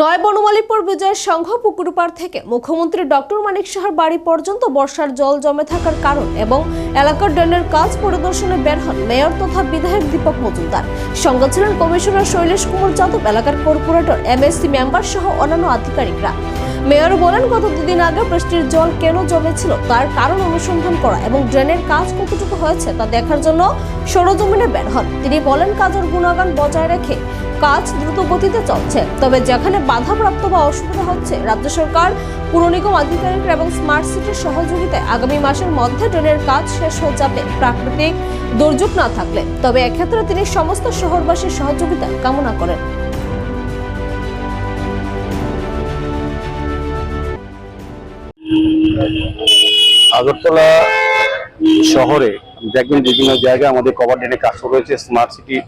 নয় বনমালীপুর বিজয় সংঘ পুকুরপার থেকে মুখ্যমন্ত্রী ডক্টর মানিক সাহার বাড়ি পর্যন্ত বর্ষার জল জমে থাকার কারণ এবং এলাকার ড্রেনের কাজ পরিদর্শনে বের হন মেয়র তথা বিধায়ক দীপক মজুমদার। সঙ্গে ছিলেন কমিশনার শৈলেশ কুমার যাদব, এলাকার কর্পোরেটর, এমএসসি মেম্বার সহ অন্যান্য আধিকারিকরা। মেয়র বলেন, গত দুদিন আগে বৃষ্টির জল কেন জমেছিল, তার কারণ অনুসন্ধান করা এবং ড্রেনের কাজ কতটুকু হয়েছে তা দেখার জন্য সরজমিনে বের হন। তিনি বলেন, কাজের গুণাগান বজায় রেখে কাজ দ্রুত গতিতে চলছে, তবে যেখানে বাধাপ্রাপ্ত বা অসুবিধা হচ্ছে, রাজ্য সরকার, পুর নিগম আধিকারিকরা এবং স্মার্ট সিটির সহযোগিতায় আগামী মাসের মধ্যে ড্রেনের কাজ শেষ হয়ে যাবে। প্রাকৃতিক দুর্যোগ না থাকলে, তবে এক্ষেত্রে তিনি সমস্ত শহরবাসীর সহযোগিতা কামনা করেন। আগরতলা শহরে দেখবেন বিভিন্ন জায়গায় আমাদের কভার ড্রেনের কাজ শুরু হয়েছে স্মার্ট সিটি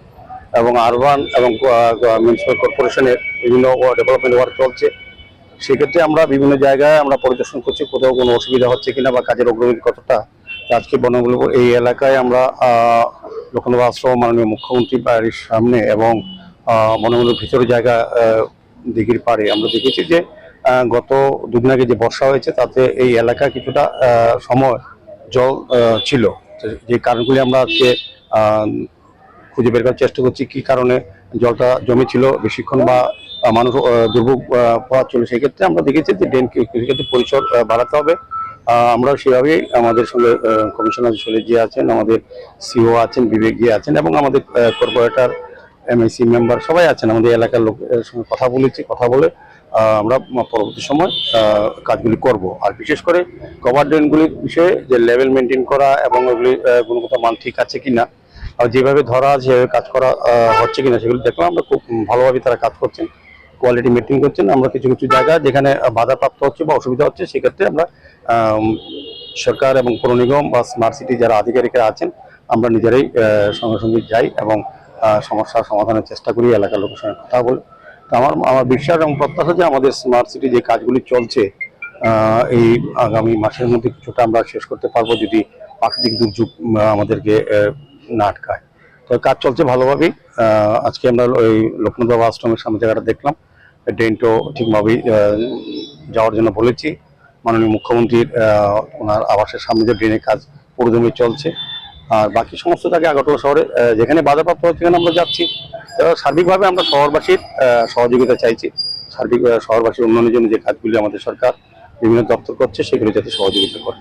এবং আরবান এবং মিউনিসিপ্যাল কর্পোরেশনের বিভিন্ন ডেভেলপমেন্ট ওয়ার্ক চলছে। সেক্ষেত্রে আমরা বিভিন্ন জায়গায় আমরা পরিদর্শন করছি, কোথাও কোনো অসুবিধা হচ্ছে কিনা বা কাজের অগ্রগতি কতটা। আজকে বনগুলো এই এলাকায় আমরা লক্ষণবাব আশ্রম, মাননীয় মুখ্যমন্ত্রী বাড়ির সামনে এবং বনগুলোর ভিতরে জায়গা দিঘির পাড়ে আমরা দেখেছি যে গত দুদিন আগে যে বর্ষা হয়েছে তাতে এই এলাকা কিছুটা সময় জল ছিল। যে কারণগুলি আমরা আজকে খুঁজে বের করার চেষ্টা করছি কি কারণে জলটা জমে ছিল বেশিক্ষণ বা মানুষ দুর্ভোগ আহ, পাচ্ছিল সেক্ষেত্রে আমরা দেখেছি যে ড্রেন ক্ষেত্রে পরিসর বাড়াতে হবে। আমরা সেভাবেই আমাদের সঙ্গে কমিশনার শৈলেশ জি আছেন আমাদের সিও আছেন বিবেক জি আছেন এবং আমাদের কর্পোরেটর এমআইসি মেম্বার সবাই আছেন আমাদের এলাকার লোকের সঙ্গে কথা বলেছি কথা বলে আমরা পরবর্তী সময় কাজগুলি করব। আর বিশেষ করে কভার ড্রেনগুলির বিষয়ে যে লেভেল মেনটেন করা এবং ওগুলি গুণগত মান ঠিক আছে কিনা, আর যেভাবে ধরা সেভাবে কাজ করা হচ্ছে কিনা, সেগুলো দেখলাম। আমরা খুব ভালোভাবে তারা কাজ করছেন কোয়ালিটি মেনটেন করছেন। আমরা কিছু কিছু জায়গা যেখানে বাধাপ্রাপ্ত হচ্ছে বা অসুবিধা হচ্ছে, সেক্ষেত্রে আমরা সরকার এবং পৌর নিগম বা স্মার্ট সিটি যারা আধিকারিকরা আছেন, আমরা নিজেরাই সঙ্গে সঙ্গে যাই এবং সমস্যার সমাধানের চেষ্টা করি, এলাকার লোকের সঙ্গে কথা বলে। আমার আমার বিশ্বাস এবং প্রত্যাশা যে আমাদের স্মার্ট সিটি যে কাজগুলি চলছে এই আগামী মাসের মধ্যে কিছুটা আমরা শেষ করতে পারব যদি প্রাকৃতিক দুর্যোগ আমাদেরকে না আটকায়। তো কাজ চলছে ভালোভাবেই। আজকে আমরা ওই লক্ষ্মণবাবু আশ্রমের সামনে জায়গাটা দেখলাম। ড্রেনটাও ঠিকভাবেই যাওয়ার জন্য বলেছি। মাননীয় মুখ্যমন্ত্রীর ওনার আবাসের সামনে যে ড্রেনের কাজ পুরোদমে চলছে। আর বাকি সমস্ত জায়গায় আগরতলা শহরে যেখানে বাধাপ্রাপ্ত হচ্ছে সেখানে আমরা যাচ্ছি। সার্বিকভাবে আমরা শহরবাসীর সহযোগিতা চাইছি। সার্বিক শহরবাসীর উন্নয়নের জন্য যে কাজগুলি আমাদের সরকার বিভিন্ন দপ্তর করছে, সেগুলি যাতে সহযোগিতা করে।